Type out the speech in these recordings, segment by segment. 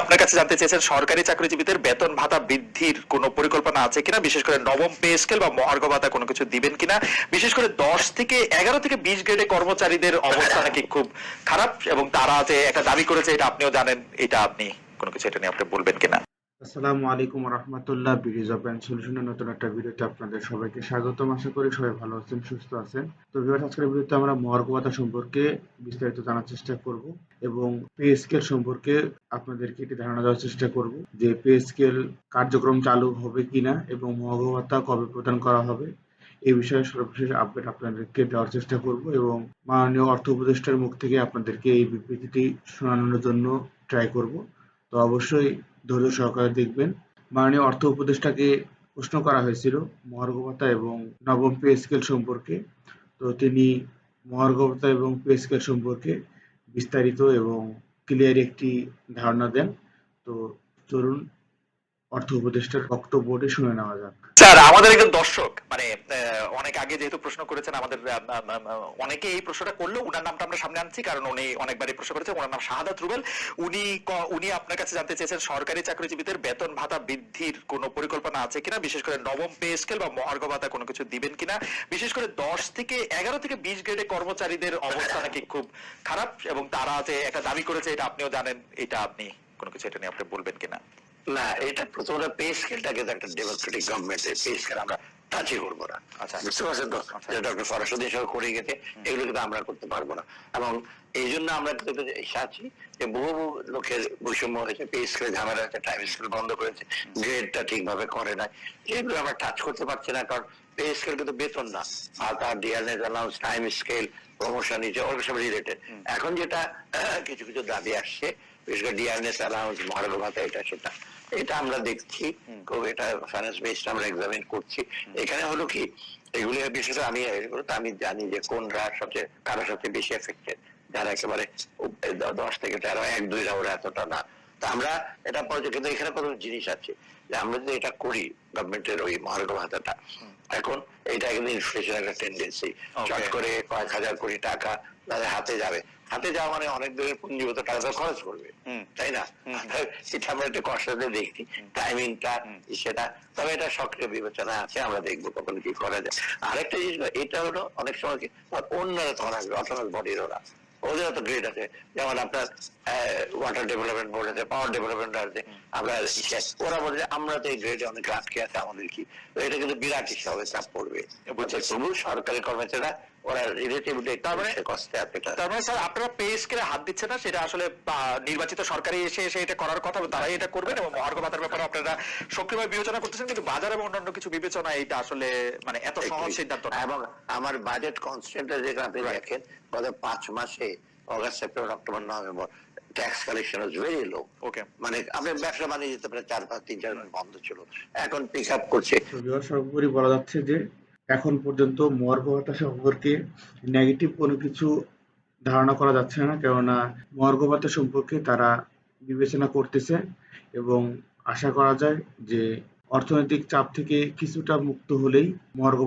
আপনার কাছে জানতে চেয়েছেন, সরকারি চাকরিজীবীদের বেতন ভাতা বৃদ্ধির কোনো পরিকল্পনা আছে কিনা? বিশেষ করে নবম পে স্কেল বা মহার্ঘ ভাতা কোনো কিছু দিবেন কিনা? বিশেষ করে দশ থেকে এগারো থেকে বিশ গ্রেডে কর্মচারীদের অবস্থা নাকি খুব খারাপ এবং তারা যে একটা দাবি করেছে, এটা আপনিও জানেন, এটা আপনি কোনো কিছু এটা নিয়ে আপনি বলবেন কিনা? আসসালামু আলাইকুম রহমতুল্লাহ বিডিজ অফ অ্যান্ড সলিউশনের নতুন একটা ভিডিওতে আপনাদের সবাইকে স্বাগতম। আশা করি সবাই ভালো আছেন, সুস্থ আছেন। তো ভিউয়ার্স আজকের ভিডিওতে আমরা মহার্ঘভাতা সম্পর্কে বিস্তারিত জানার চেষ্টা করব এবং পে স্কেল সম্পর্কে আপনাদেরকে একটি ধারণা দেওয়ার চেষ্টা করব যে পে স্কেল কার্যক্রম চালু হবে কিনা এবং মহার্ঘভাতা কবে প্রদান করা হবে, এই বিষয়ে সর্বশেষ আপডেট আপনাদেরকে দেওয়ার চেষ্টা করব এবং মাননীয় অর্থ উপদেষ্টার মুখ থেকে আপনাদেরকে এই বিবৃতিটি শোনানোর জন্য ট্রাই করব। তো অবশ্যই ধৈর্য সহকারে দেখবেন। মাননীয় অর্থ উপদেষ্টাকে প্রশ্ন করা হয়েছিল মহার্ঘ ভাতা এবং নবম পে স্কেল সম্পর্কে। তো তিনি মহার্ঘ ভাতা এবং পে স্কেল সম্পর্কে বিস্তারিত এবং ক্লিয়ার একটি ধারণা দেন। তো চলুন অর্থ উপদেষ্টার বক্তব্যটি শুনে নেওয়া যাক। স্যার, আমাদের একজন দর্শক মানে অনেক আগে যেহেতু প্রশ্ন করেছেন, আমাদের অনেকে এই প্রশ্নটা করল উনার নামটা আমরা সামনে আনছি, কারণ উনি অনেকবারই প্রশ্ন করেছেন ওনার নাম শাহাদাত রুবেল। উনি উনি আপনার কাছে জানতে চেয়েছেন, সরকারি চাকরিজীবীদের বেতন ভাতা বৃদ্ধির কোনো পরিকল্পনা আছে কিনা? বিশেষ করে নবম পে স্কেল বা মহার্ঘ ভাতা কোনো কিছু দিবেন কিনা? বিশেষ করে দশ থেকে এগারো থেকে বিশ গ্রেডে কর্মচারীদের অবস্থা নাকি খুব খারাপ, এবং তারা যে একটা দাবি করেছে, এটা আপনিও জানেন, এটা আপনি কোনো কিছু এটা নিয়ে আপনি বলবেন কিনা? না এটা পে স্কেলটাকে একটা ডেমোক্রেটিক গভর্নমেন্টের পে স্কেল আমরা টাচই করব না। আচ্ছা। বুঝতে পারছেন তো? আচ্ছা। যে ডক্টর সহ করে গেছে এগুলো কিন্তু আমরা করতে পারব না। এবং এই জন্য আমরা কিন্তু আছি যে বহু বহু লোকের বৈষম্য হয়েছে পে স্কেল ঝামেলা হয়েছে টাইম স্কেল বন্ধ করেছে গ্রেডটা ঠিকভাবে করে নাই। এগুলো আমরা টাচ করতে পারছি না কারণ পে স্কেল কিন্তু বেতন না। ভাতা dearness allowance time scale promotion ওগুলো সব রিলেটেড এখন যেটা কিছু কিছু দাবি আসছে বিশেষ করে অ্যালাউন্স ভাতা এটা সেটা। এটা আমরা দেখছি খুব এটা ফাইন্যান্স বেসড আমরা এক্সামিন করছি। এখানে হলো কি এগুলি বিশেষ আমি আমি জানি যে কোনরা সবচেয়ে কারোর সবচেয়ে বেশি এফেক্টেড যারা একেবারে দশ থেকে তেরো এক দুই ওরা এতটা না। তা আমরা এটা পর্যায়ে কিন্তু এখানে কত জিনিস আছে? যে আমরা যদি এটা করি গভর্নমেন্টের ওই মহার্ঘ ভাতাটা এখন এটা কিন্তু ইনফ্লেশন একটা টেন্ডেন্সি চট করে কয়েক হাজার কোটি টাকা তাদের হাতে যাবে। হাতে যাওয়া মানে অনেক দিনের পুঞ্জীভূত টাকা খরচ করবে। তাই না? সেটা আমরা একটু কষ্টতে দেখছি টাইমিংটা সেটা তবে এটা সক্রিয় বিবেচনা আছে আমরা দেখব কখন কি করা যায়। আরেকটা জিনিস এটা হলো অনেক সময় কি অন্যরা তখন আসবে অটোনাস বডির ওরা। ওদেরও তো গ্রেড আছে যেমন আপনার ওয়াটার ডেভেলপমেন্ট বোর্ড আছে পাওয়ার ডেভেলপমেন্ট আছে আমরা ওরা বলে আমরা তো এই গ্রেডে অনেক আটকে আছে আমাদের কি তো এটা কিন্তু বিরাট হিসাবে চাপ পড়বে। তবু সরকারি কর্মচারীরা ওরা রিলেটিভলি মানে- কষ্টে আছে তার মানে স্যার আপনারা পে স্কেলে হাত দিচ্ছেন না? সেটা আসলে নির্বাচিত সরকারি এসে এসে এটা করার কথা তারাই এটা করবেন এবং মহার্ঘ ভাতার ব্যাপারে আপনারা সক্রিয়ভাবে বিবেচনা করতেছেন কিন্তু বাজার এবং অন্যান্য কিছু বিবেচনা এটা আসলে মানে এত সহজ সিদ্ধান্ত এবং আমার বাজেট কনস্ট্যান্ট যেটা আপনি দেখেন গত পাঁচ মাসে August September October November tax collection is very low okay মানে আপনি ব্যবসা বাণিজ্য যেতে পারে চার পাঁচ তিন চার মাস বন্ধ ছিল। এখন পিক আপ করছে। সর্বোপরি বলা যাচ্ছে যে এখন পর্যন্ত ভাতা সম্পর্কে নেগেটিভ কোনো কিছু ধারণা করা যাচ্ছে না, কেননা ভাতা সম্পর্কে তারা বিবেচনা করতেছে এবং আশা করা যায় যে অর্থনৈতিক চাপ থেকে কিছুটা মুক্ত হলেই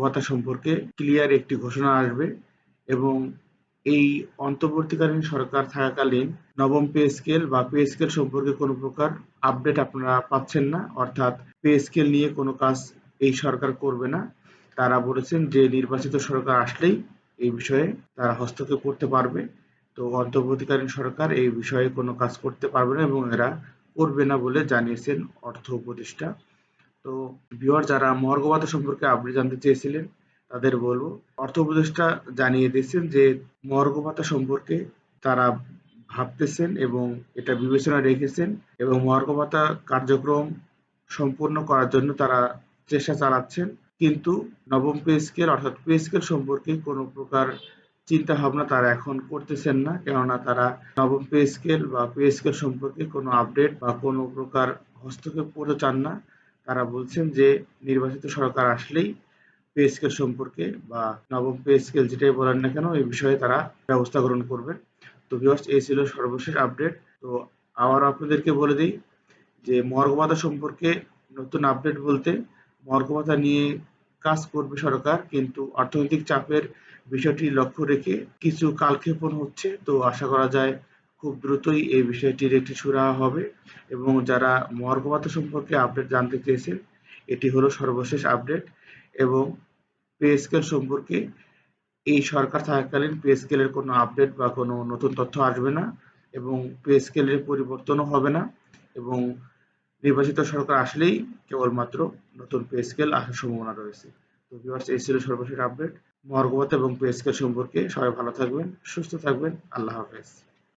ভাতা সম্পর্কে ক্লিয়ার একটি ঘোষণা আসবে এবং এই অন্তর্বর্তীকালীন সরকার থাকাকালীন নবম পে স্কেল বা পে স্কেল সম্পর্কে কোনো প্রকার আপডেট আপনারা পাচ্ছেন না, অর্থাৎ পে স্কেল নিয়ে কোনো কাজ এই সরকার করবে না। তারা বলেছেন যে নির্বাচিত সরকার আসলেই এই বিষয়ে তারা হস্তক্ষেপ করতে পারবে। তো অন্তর্বর্তীকালীন সরকার এই বিষয়ে কোনো কাজ করতে পারবে না এবং এরা করবে না বলে জানিয়েছেন অর্থ উপদেষ্টা। তো ভিউয়ার, যারা মহার্ঘ ভাতা সম্পর্কে আপডেট জানতে চেয়েছিলেন, তাদের বলব, অর্থ উপদেষ্টা জানিয়ে দিয়েছেন যে মহার্ঘ ভাতা সম্পর্কে তারা ভাবতেছেন এবং এটা বিবেচনা রেখেছেন এবং মহার্ঘ ভাতা কার্যক্রম সম্পূর্ণ করার জন্য তারা চেষ্টা চালাচ্ছেন। কিন্তু নবম পে স্কেল অর্থাৎ পে স্কেল সম্পর্কে কোনো প্রকার চিন্তা ভাবনা তারা এখন করতেছেন না। কেননা তারা নবম পে স্কেল বা পে স্কেল সম্পর্কে কোনো আপডেট বা কোনো প্রকার হস্তক্ষেপ করতে চান না। তারা বলছেন যে নির্বাচিত সরকার আসলেই পে স্কেল সম্পর্কে বা নবম পে স্কেল যেটাই বলেন না কেন, এই বিষয়ে তারা ব্যবস্থা গ্রহণ করবেন। তো ভিউয়ার্স এই ছিল সর্বশেষ আপডেট তো আবার আপনাদেরকে বলে দিই যে মর্গবাদা সম্পর্কে নতুন আপডেট বলতে মর্গ ভাতা নিয়ে কাজ করবে সরকার, কিন্তু অর্থনৈতিক চাপের বিষয়টি লক্ষ্য রেখে কিছু কালক্ষেপণ হচ্ছে। তো আশা করা যায় খুব দ্রুতই এই বিষয়টির একটি সুরাহা হবে এবং যারা মহার্ঘ ভাতা সম্পর্কে আপডেট জানতে চেয়েছেন, এটি হলো সর্বশেষ আপডেট এবং পে স্কেল সম্পর্কে এই সরকার থাকাকালীন পে কোনো আপডেট বা কোনো নতুন তথ্য আসবে না এবং পে পরিবর্তনও হবে না এবং নির্বাচিত সরকার আসলেই কেবলমাত্র নতুন পে স্কেল আসার সম্ভাবনা রয়েছে। তো ভিউয়ার্স এই ছিল সর্বশেষ আপডেট মর্গবত এবং পে স্কেল সম্পর্কে সবাই ভালো থাকবেন, সুস্থ থাকবেন। আল্লাহ হাফেজ।